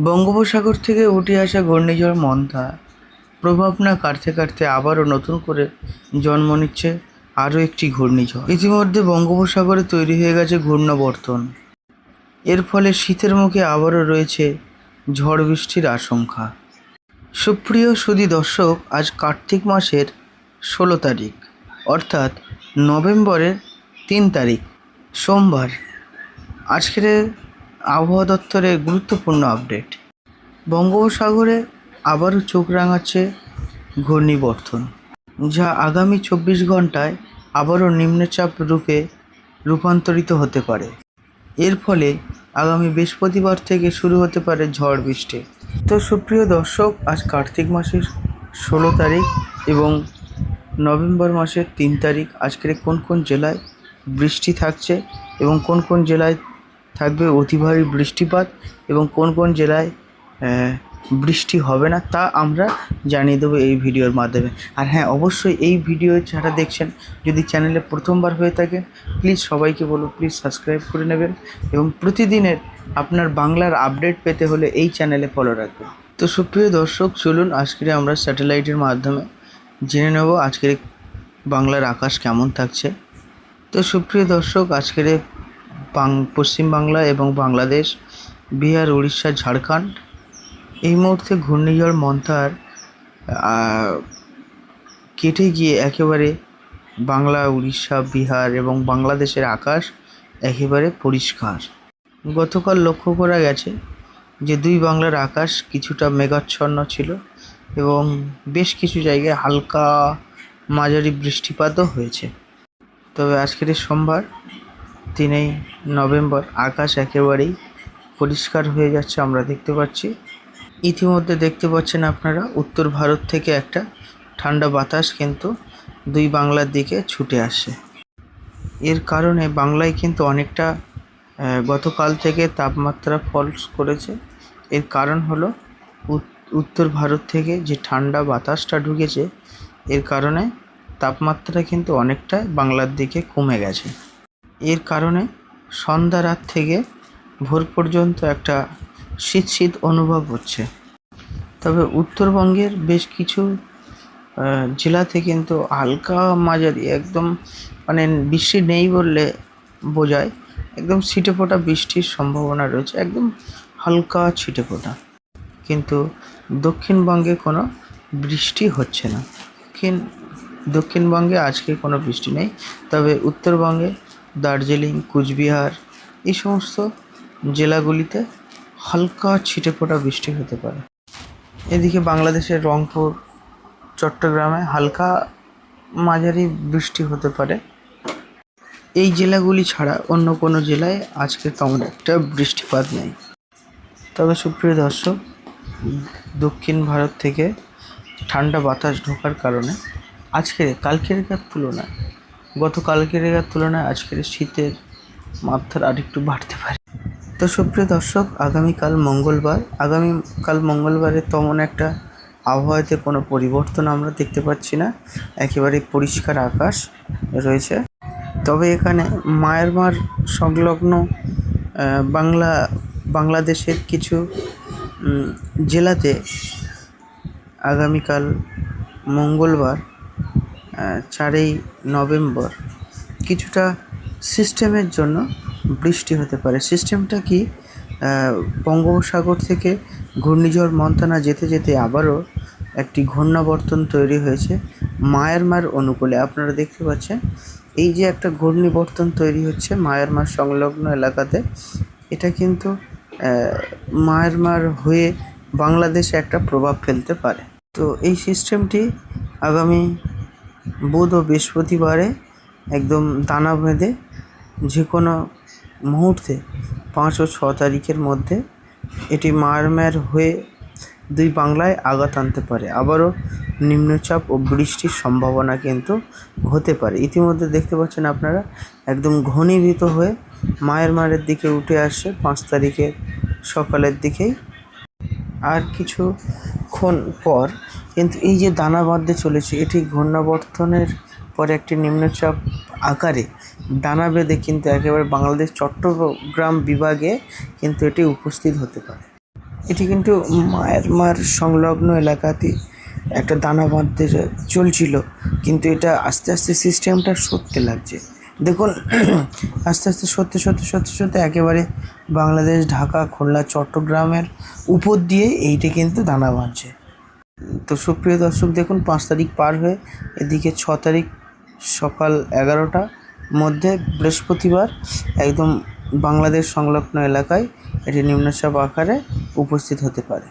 বঙ্গোপসাগর থেকে উঠে আসা ঘূর্ণিঝড় মন্থা প্রভাব না কাটতে কাটতে আবারও নতুন করে জন্ম নিচ্ছে আরও একটি ঘূর্ণিঝড়। ইতিমধ্যে বঙ্গোপসাগরে তৈরি হয়ে গেছে ঘূর্ণাবর্তন। এর ফলে শীতের মুখে আবারও রয়েছে ঝড় বৃষ্টির আশঙ্কা। সুপ্রিয় সুধী দর্শক, আজ কার্তিক মাসের ষোলো তারিখ, অর্থাৎ নভেম্বরের তিন তারিখ, সোমবার। আজকের আবহাওয়া দপ্তরের গুরুত্বপূর্ণ আপডেট। বঙ্গোপসাগরে আবারও চোখ রাঙাচ্ছে ঘূর্ণিবর্তন যা আগামী চব্বিশ ঘন্টায় আবারও নিম্নচাপ রূপে রূপান্তরিত হতে পারে। এর ফলে আগামী বৃহস্পতিবার থেকে শুরু হতে পারে ঝড় বৃষ্টি। তো সুপ্রিয় দর্শক, আজ কার্তিক মাসের ষোলো তারিখ এবং নভেম্বর মাসের তিন তারিখ। আজকের কোন কোন জেলায় বৃষ্টি থাকছে এবং কোন কোন জেলায় থাকবে অতি ভারী বৃষ্টিপাত এবং কোন কোন জেলায় বৃষ্টি হবে না তা আমরা জানিয়ে দেবো এই ভিডিওর মাধ্যমে। আর হ্যাঁ অবশ্যই এই ভিডিও যারা দেখছেন, যদি চ্যানেলে প্রথমবার হয়ে থাকেন প্লিজ সবাইকে বলব প্লিজ সাবস্ক্রাইব করে নেবেন এবং প্রতিদিনের আপনার বাংলার আপডেট পেতে হলে এই চ্যানেলে ফলো রাখবেন। তো সুপ্রিয় দর্শক, চলুন আজকে আমরা স্যাটেলাইটের মাধ্যমে জেনে নেব আজকের বাংলার আকাশ কেমন থাকছে। তো সুপ্রিয় দর্শক, আজকের পশ্চিমবাংলা এবং বাংলাদেশ, বিহার, উড়িষ্যা, ঝাড়খণ্ড। এই মুহূর্তে ঘূর্ণিঝড় মন্থার কেটে গিয়ে একেবারে বাংলা, উড়িষ্যা, বিহার এবং বাংলাদেশের আকাশ একেবারে পরিষ্কার। গতকাল লক্ষ্য করা গেছে যে দুই বাংলার আকাশ কিছুটা মেঘাচ্ছন্ন ছিল এবং বেশ কিছু জায়গায় হালকা মাঝারি বৃষ্টিপাতও হয়েছে। তবে আজকের সোমবার তিনই নভেম্বর, আকাশ একেবারেই পরিষ্কার হয়ে যাচ্ছে আমরা দেখতে পাচ্ছি। ইতিমধ্যে দেখতে পাচ্ছেন আপনারা, উত্তর ভারত থেকে একটা ঠান্ডা বাতাস কিন্তু দুই বাংলার দিকে ছুটে আসে। এর কারণে বাংলায় কিন্তু অনেকটা গতকাল থেকে তাপমাত্রা ফলস করেছে। এর কারণ হলো, উত- উত্তর ভারত থেকে যে ঠান্ডা বাতাসটা ঢুকেছে, এর কারণে তাপমাত্রা কিন্তু অনেকটা বাংলার দিকে কমে গেছে। এর কারণে সন্ধ্যা রাত থেকে ভোর পর্যন্ত একটা শীত শীত অনুভব হচ্ছে। তবে উত্তরবঙ্গের বেশ কিছু জেলাতে কিন্তু হালকা মাঝারি, একদম মানে বৃষ্টি নেই বললে বোঝায়, একদম ছিটে ফোটা বৃষ্টির সম্ভাবনা রয়েছে, একদম হালকা ছিটে ফোটা কিন্তু দক্ষিণবঙ্গে কোনো বৃষ্টি হচ্ছে না। দক্ষিণ, দক্ষিণবঙ্গে আজকে কোনো বৃষ্টি নেই, তবে উত্তরবঙ্গে দার্জিলিং, কুচবিহার, এই সমস্ত জেলাগুলিতে হালকা ছিটে ফোটা বৃষ্টি হতে পারে। এদিকে বাংলাদেশের রংপুর, চট্টগ্রামে হালকা মাঝারি বৃষ্টি হতে পারে। এই জেলাগুলি ছাড়া অন্য কোনো জেলায় আজকে তেমন একটা বৃষ্টিপাত নেই। তবে সুপ্রিয় দর্শক, দক্ষিণ ভারত থেকে ঠান্ডা বাতাস ঢোকার কারণে আজকের কালকের তুলনায় গত কালকের তুলনায় আজকের শীতের মাত্রা আরেকটু বাড়তে পারে। তো সুপ্রিয় দর্শক, আগামীকাল মঙ্গলবার। আগামীকাল মঙ্গলবারে তেমন একটা আবহাওয়াতে কোনো পরিবর্তন আমরা দেখতে পাচ্ছি না। একেবারে পরিষ্কার আকাশ রয়েছে। তবে এখানে মায়ানমার সংলগ্ন বাংলা, বাংলাদেশের কিছু জেলাতে আগামীকাল মঙ্গলবার চারই নভেম্বর। কিছুটা সিস্টেমের জন্য বৃষ্টি হতে পারে। সিস্টেমটা কি? বঙ্গোপসাগর থেকে ঘূর্ণিঝড় মন্থনা যেতে যেতে আবারও একটি ঘূর্ণাবর্তন তৈরি হয়েছে মায়ানমার অনুকূলে। আপনারা দেখতে পাচ্ছেন এই যে একটা ঘূর্ণিবর্তন তৈরি হচ্ছে মায়ানমার সংলগ্ন এলাকাতে এটা কিন্তু আহ, মায়ানমার হয়ে বাংলাদেশে একটা প্রভাব ফেলতে পারে। তো এই সিস্টেমটি আগামী বুধ ও বৃহস্পতিবারে একদম দানা বেঁধে যে কোনো মুহূর্তে পাঁচ ও ছ তারিখের মধ্যে এটি মায়ানমার হয়ে দুই বাংলায় আঘাত আনতে পারে। আবারও নিম্নচাপ ও বৃষ্টির সম্ভাবনা কিন্তু হতে পারে। ইতিমধ্যে দেখতে পাচ্ছেন আপনারা, একদম ঘনীভূত হয়ে মায়ানমারের দিকে উঠে আসে পাঁচ তারিখের সকালের দিকেই। আর কিছুক্ষণ পর কিন্তু এই যে দানা বাঁধতে চলেছে, এটি ঘূর্ণাবর্তনের পরে একটি নিম্নচাপ আকারে দানা বেঁধে কিন্তু একেবারে বাংলাদেশ চট্টগ্রাম বিভাগে কিন্তু এটি উপস্থিত হতে পারে। এটি কিন্তু মায়ানমার সংলগ্ন এলাকাতে একটা দানা বাঁধতে চলছিল, কিন্তু এটা আস্তে আস্তে সিস্টেমটা সরতে লাগছে। দেখুন, আস্তে আস্তে, সত্যি সত্যি সত্যি সত্যি একেবারে বাংলাদেশ, ঢাকা, খুলনা, চট্টগ্রামের উপর দিয়ে এইটা কিন্তু দানা বাঁধছে। তো সুপ্রিয় দর্শক, দেখুন, পাঁচ তারিখ পার হয়ে এদিকে ছ তারিখ সকাল এগারোটা মধ্যে বৃহস্পতিবার একদম বাংলাদেশ সংলগ্ন এলাকায় এটি নিম্নচাপ আকারে উপস্থিত হতে পারে।